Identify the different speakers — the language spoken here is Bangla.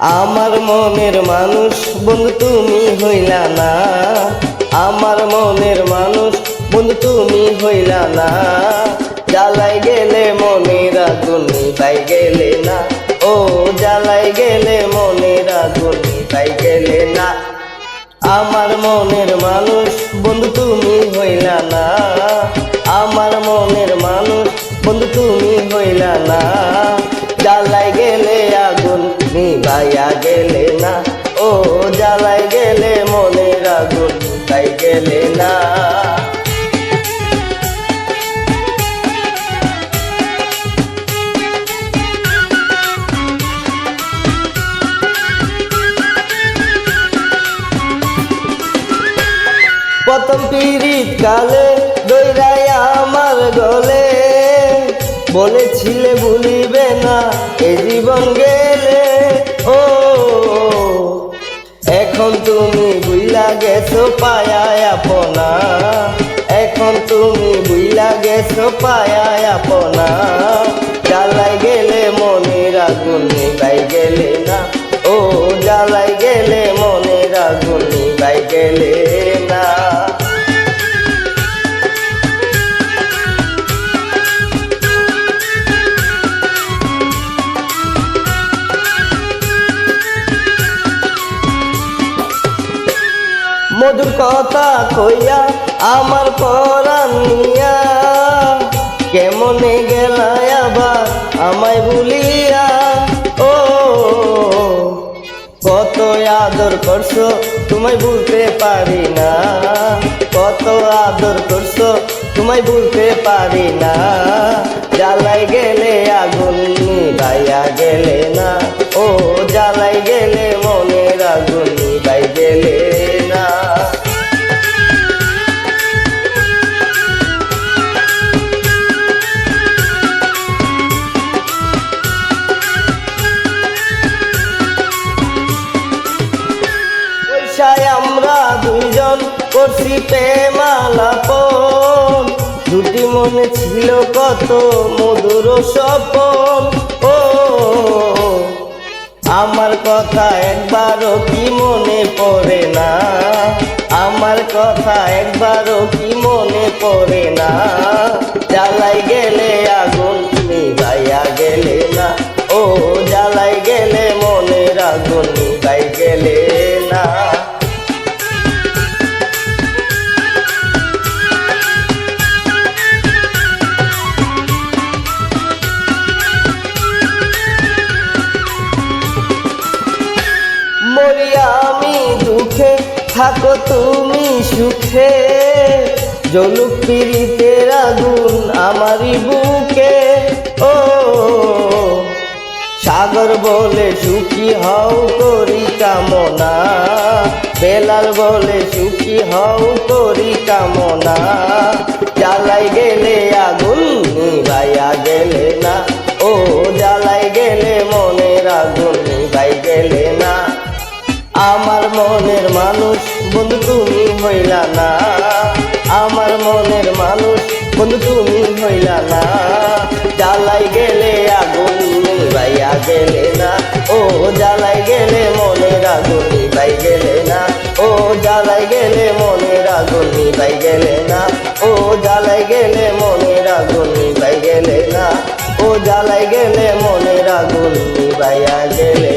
Speaker 1: আমার মনের মানুষ বন্ধু তুমি হইলা না। আমার মনের মানুষ বন্ধু তুমি হইলা না। জ্বালাই গেলে মনের আগুন নিভাই গেলে না। ও, জ্বালাই গেলে মনের আগুন নিভাই গেলে না। আমার মনের মানুষ বন্ধু তুমি হইলা না। আমার মনের মানুষ বন্ধু তুমি হইলা না। জ্বালাই গেলে মনের আগুন নিভাই গেলে না। প্রথম পিরিত কালে দৈরাই আমার গলে, বলেছিলে ভুলিবে না, এ জীবন গেলে। ও এখন তুমি বুইলা গেছো পায়ায় আপনা। এখন তুমি বুইলা গেছো পায়ায় আপনা। জ্বালাই গেলে মনের আগুন নিবাই গেলে না। ও, জ্বালাই গেলে মনের আগুন নিবাই গেলে। মধুর কথা কইয়া আমার পরাণ নিয়া। কেমনে গেলায় আমায় ভুলিয়া? ও, কত আদর করছ, তোমায় ভুলতে পারি না। কত আদর করছ, তোমায় ভুলতে পারি না। জ্বালাই গেলে আগুন নিভাইয়া গেলে না। ও জ্বালাই গেলে পয়সায় আমরা দুইজন করছি প্রেমালাপন। দুটি মনে ছিল কত মধুর স্বপন। ও, আমার কথা একবারও কি মনে পড়ে না? আমার কথা একবারও কি মনে পড়ে না? জ্বালাই গেলে আগুন থাকো তুমি সুখে। জলুক পিড়িতের আগুন আমারই বুকে। ও, সাগর বলে সুখী হও করি কামনা বেলাল বলে সুখী হও করি কামনা জ্বালাই গেলে আগুন নিভাইয়া গেলে না। ও আমার মনের মানুষ, বন্ধু তুমি হইলা না। আমার মনের মানুষ, বন্ধু তুমি হইলা না। জ্বালাই গেলে আগুন নিভাইয়া গেলে না। ও জ্বালাই গেলে মনের আগুন নিভাই গেলে না। ও জ্বালাই গেলে মনের আগুন নিভাই গেলে না। ও জ্বালাই গেলে মনের আগুন নিভাই গেলে না। ও জ্বালাই গেলে মনের আগুন নিভাইয়া গেলে